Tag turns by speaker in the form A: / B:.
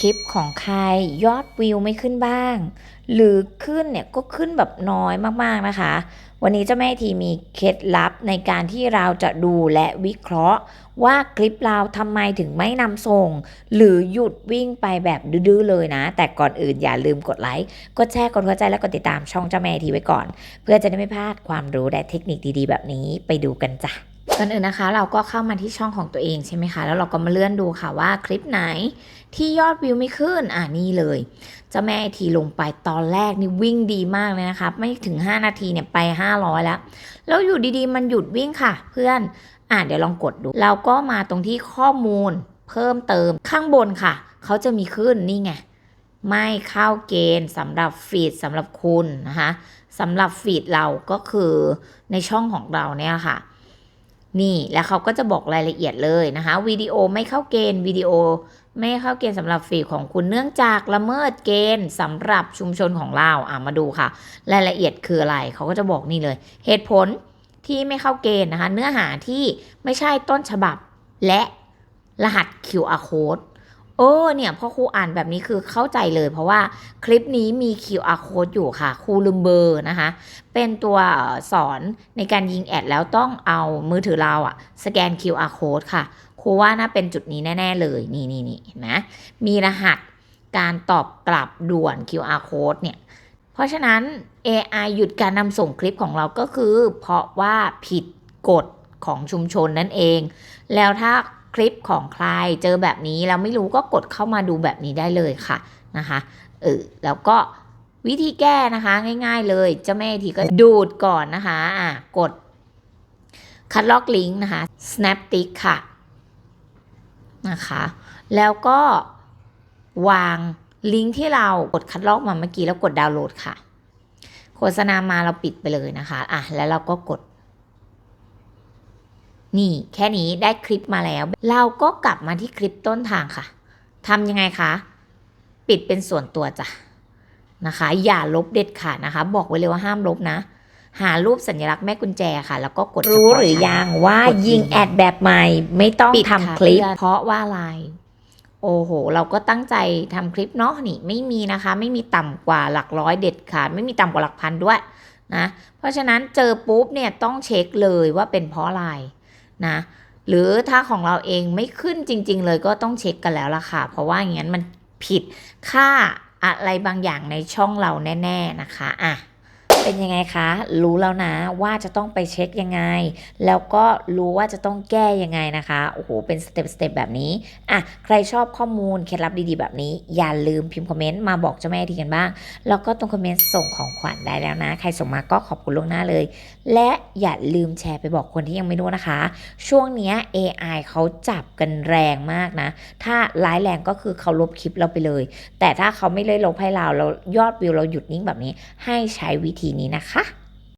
A: คลิปของใครยอดวิวไม่ขึ้นบ้าง หรือขึ้นเนี่ยก็ขึ้นแบบน้อยมากๆนะคะ วันนี้เจ้าแม่ทีมีเคล็ดลับในการที่เราจะดูและวิเคราะห์ ว่าคลิปเราทำไมถึงไม่นำส่ง หรือหยุดวิ่งไปแบบดื้อๆเลยนะ แต่ก่อนอื่นอย่าลืมกดไลค์กดแชร์กดหัวใจและกดติดตามช่องเจ้าแม่ทีไว้ก่อน เพื่อจะได้ไม่พลาดความรู้และเทคนิคดีๆ แบบนี้ไปดูกันจ้ะ ก่อนอื่นนะคะ เราก็เข้ามาที่ช่องของตัวเองใช่ไหมคะ แล้วเราก็มาเลื่อนดูค่ะว่าคลิปไหนที่ยอดวิวไม่ขึ้น อ่านี่เลยเจ้าแม่ทีลงไปตอนแรกนี่วิ่งดีมากเลยนะคะ ไม่ถึง 5 นาทีเนี่ยไป 500 แล้ว แล้วอยู่ดีๆ มันหยุดวิ่งค่ะ เพื่อน อ่าเดี๋ยวลองกดดู เราก็มาตรงที่ข้อมูลเพิ่มเติมข้างบนค่ะ เขาจะมีขึ้นนี่ไงไม่เข้าเกณฑ์สำหรับฟีดสำหรับคุณนะคะสำหรับฟีดเราก็คือในช่องของเราเนี่ยค่ะ นี่แล้วเขาก็จะบอกรายละเอียดเลยนะคะวิดีโอไม่เข้าเกณฑ์วิดีโอไม่เข้าเกณฑ์สำหรับฟีของคุณเนื่องจากละเมิดเกณฑ์สำหรับชุมชนของเราอะมาดูค่ะ รายละเอียดคืออะไรเขาก็จะบอกนี่เลย เหตุผลที่ไม่เข้าเกณฑ์นะคะ เนื้อหาที่ไม่ใช่ต้นฉบับและรหัส QR code เออเนี่ยพอครูอ่านแบบนี้คือเข้าใจเลย เพราะว่าคลิปนี้มี QR code อยู่ค่ะครูลืมเบอร์นะคะ เป็นตัวสอนในการยิงแอดแล้วต้องเอามือถือเราอะสแกน QR code ค่ะครูว่าน่าเป็นจุดนี้แน่ ๆ เลย นี่นี่นี่นไหมมีรหัสการตอบกลับด่วน QR code เนี่ย เพราะฉะนั้น AI หยุดการนำส่งคลิปของเราก็คือ เพราะว่าผิดกฎของชุมชนนั่นเอง แล้วถ้า คลิปของใครเจอแบบนี้แล้วไม่รู้ก็กดเข้ามาดูแบบนี้ได้เลยค่ะนะคะเออแล้วก็วิธีแก้นะคะง่าย ๆ เลยเจ้าแม่ทีก็ดูดก่อนนะคะอะกดคัดลอกลิงก์นะคะ snaptick ค่ะนะคะแล้วก็วางลิงก์ที่เรากดคัดลอกมาเมื่อกี้แล้วกดดาวน์โหลดค่ะ โฆษณามาเราปิดไปเลยนะคะอะแล้วเราก็กด นี่แค่นี้ได้คลิปมาแล้ว เราก็กลับมาที่คลิปต้นทางค่ะทำยังไงคะ ปิดเป็นส่วนตัวจ้ะนะคะ อย่าลบเด็ดขาดนะคะ บอกไว้เลยว่าห้ามลบนะ หารูปสัญลักษณ์แม่กุญแจค่ะ แล้วก็กด
B: รู้หรือยังว่าก
A: ด
B: ยิงแอดแบบใหม่ ไม่ต้อง
A: ปิด
B: ทำ
A: ค่ะ
B: คลิป
A: เพื่อนเพราะว่าอะไรโอ้โห เราก็ตั้งใจทำคลิปเนาะนี่ไม่มีนะคะ ไม่มีต่ำกว่าหลักร้อยเด็ดขาดไม่มีต่ำกว่าหลักพันด้วยนะ เพราะฉะนั้นเจอปุ๊บเนี่ยต้องเช็คเลยว่าเป็นเพราะอะไร นะหรือถ้าของเราเองไม่ขึ้นจริง ๆ เลยก็ต้องเช็คกันแล้วล่ะค่ะ เพราะว่าอย่างนั้นมันผิดค่าอะไรบางอย่างในช่องเราแน่ ๆนะคะอะ เป็นยังไงคะ รู้แล้วนะว่าจะต้องไปเช็คยังไง แล้วก็รู้ว่าจะต้องแก้ยังไงนะคะ โอ้โห เป็นสเต็ปสเต็ปแบบนี้ อะ ใครชอบข้อมูล เคล็ดลับดีๆ แบบนี้ อย่าลืมพิมพ์คอมเมนต์มาบอกเจ้าแม่ทีกันบ้าง แล้วก็ตรงคอมเมนต์ส่งของขวัญได้แล้วนะ ใครส่งมาก็ขอบคุณล่วงหน้าเลย และอย่าลืมแชร์ไปบอกคนที่ยังไม่รู้นะคะ ช่วงนี้ AI เขาจับกันแรงมากนะ ถ้าร้ายแรงก็คือเขาลบคลิปเราไปเลย แต่ถ้าเขาไม่เลยลบให้เราแล้วยอดวิวเราหยุดนิ่งแบบนี้ ให้ใช้วิธีนี้นะคะ